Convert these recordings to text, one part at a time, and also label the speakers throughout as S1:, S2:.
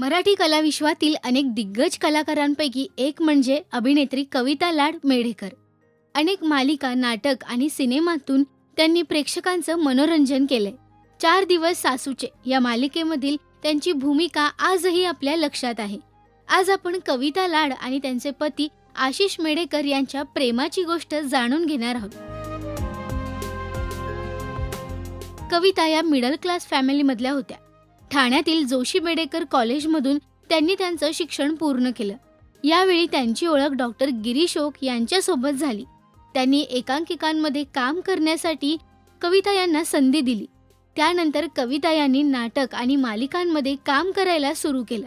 S1: मराठी कलाविश्वातील अनेक दिग्गज कलाकारांपैकी एक म्हणजे अभिनेत्री कविता लाड मेढेकर. अनेक मालिका नाटक आणि सिनेमातून त्यांनी प्रेक्षकांचं मनोरंजन केलंय. चार दिवस सासूचे या मालिकेमधील त्यांची भूमिका आजही आपल्या लक्षात आहे. आज आपण कविता लाड आणि त्यांचे पती आशिष मेढेकर यांच्या प्रेमाची गोष्ट जाणून घेणार आहोत. कविता या मिडल क्लास फॅमिलीमधल्या होत्या. ठाण्यातील जोशी बेडेकर कॉलेजमधून त्यांनी त्यांचं शिक्षण पूर्ण केलं. यावेळी त्यांची ओळख डॉक्टर गिरीश ओक यांच्यासोबत झाली. त्यांनी एकांकिकांमध्ये काम करण्यासाठी कविता यांना संधी दिली. त्यानंतर कविता यांनी नाटक आणि मालिकांमध्ये काम करायला सुरू केलं.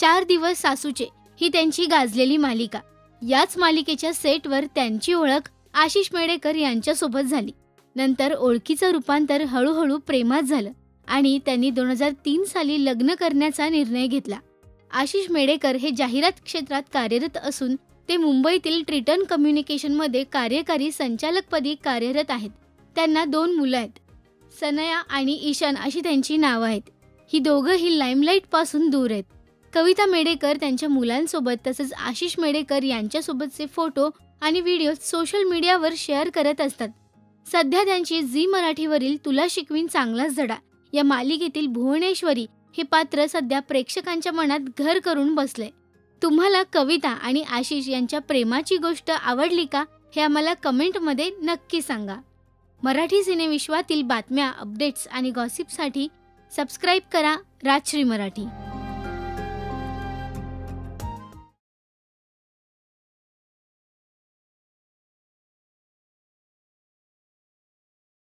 S1: चार दिवस सासूचे ही त्यांची गाजलेली मालिका. याच मालिकेच्या सेटवर त्यांची ओळख आशिष मेडेकर यांच्यासोबत झाली. नंतर ओळखीचं रूपांतर हळूहळू प्रेमात झालं. आणि त्यांनी दोन हजार तीन साली लग्न करण्याचा निर्णय घेतला. आशिष मेडेकर हे जाहिरात क्षेत्रात कार्यरत असून ते मुंबईतील ट्रिटन कम्युनिकेशनमध्ये कार्यकारी संचालकपदी कार्यरत आहेत. त्यांना दोन मुलं आहेत. सनया आणि ईशान अशी त्यांची नावं आहेत. ही दोघंही लाईमलाईटपासून दूर आहेत. कविता मेडेकर त्यांच्या मुलांसोबत तसंच आशिष मेडेकर यांच्यासोबतचे फोटो आणि व्हिडिओ सोशल मीडियावर शेअर करत असतात. सध्या त्यांची झी मराठीवरील तुला शिकवीन चांगलाच धडा. या मालिकेतील भुवनेश्वरी हे पात्र सध्या प्रेक्षकांच्या मनात घर करून बसले. तुम्हाला कविता आणि आशिष यांच्या प्रेमाची गोष्ट आवडली का हे आम्हाला कमेंटमध्ये नक्की सांगा. मराठी सिनेविश्वातील बातम्या अपडेट्स आणि गॉसिपसाठी सबस्क्राईब करा राजश्री मराठी.